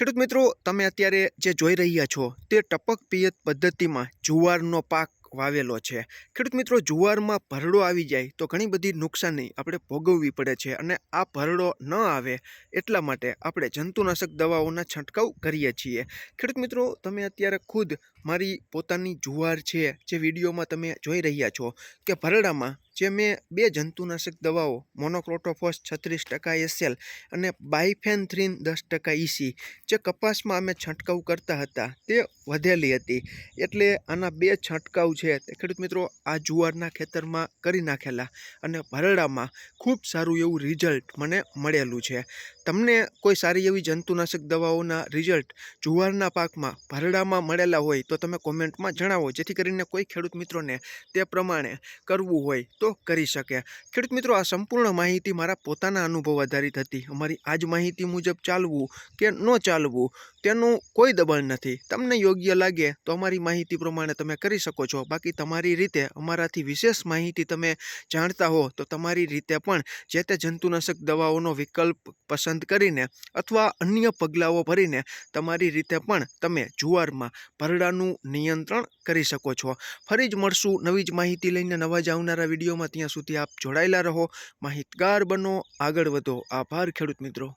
ખેડૂત મિત્રો, તમે અત્યારે જે જોઈ રહ્યા છો, તે ટપક પિયત પદ્ધતિમાં જુવારનો પાક વાવેલો છે. ખેડૂત મિત્રો, જુવારમાં ભરડો આવી જાય તો ઘણી બધી નુકસાની આપણે ભોગવવી પડે છે અને આ ભરડો ન આવે એટલા માટે આપણે જંતુનાશક દવાઓના છંટકાવ કરીએ છીએ. ખેડૂત મિત્રો, તમે અત્યારે ખુદ મારી પોતાની જુવાર છે જે વિડીયોમાં તમે જોઈ રહ્યા છો કે ભરડામાં જે મેં બે જંતુનાશક દવાઓ મોનોક્રોટોફોસ છત્રીસ ટકા એસએલ અને બાયફેનથ્રીન દસ ટકા ઈસી જે કપાસમાં અમે છંટકાવ કરતા હતા તે વધેલી હતી. એટલે આના બે છંટકાવ છે તે ખેડૂત મિત્રો આ જુવારના ખેતરમાં કરી નાખેલા અને ભરડામાં ખૂબ સારું એવું રિઝલ્ટ મને મળેલું છે. તમને કોઈ સારી એવી જંતુનાશક દવાઓના રિઝલ્ટ જુવારના પાકમાં ભરડામાં મળેલા હોય તો તમે કોમેન્ટમાં જણાવો, જેથી કરીને કોઈ ખેડૂત મિત્રોને તે પ્રમાણે કરવું હોય તો કરી શકે. ખેડૂત મિત્રો, આ સંપૂર્ણ માહિતી મારા પોતાના અનુભવ આધારિત હતી. અમારી આ જ માહિતી મુજબ ચાલવું કે ન ચાલવું, તેનું કોઈ દબાણ નથી. તમને યોગ્ય લાગે તો અમારી માહિતી પ્રમાણે તમે કરી શકો છો. બાકી તમારી રીતે અમારાથી વિશેષ માહિતી તમે જાણતા હો, તો તમારી રીતે પણ જે તે જંતુનાશક દવાઓનો વિકલ્પ પસંદ કરીને અથવા અન્ય પગલાઓ ભરીને તમારી રીતે પણ તમે જુવારમાં ભરડાનું નિયંત્રણ કરી શકો છો. ફરી જ મળશું નવી જ માહિતી લઈને નવા જ આવનારા વિડીયોમાં. ત્યાં સુધી આપ જોડાયેલા રહો. માહિતગાર બનો. આગળ વધો. આભાર ખેડૂત મિત્રો.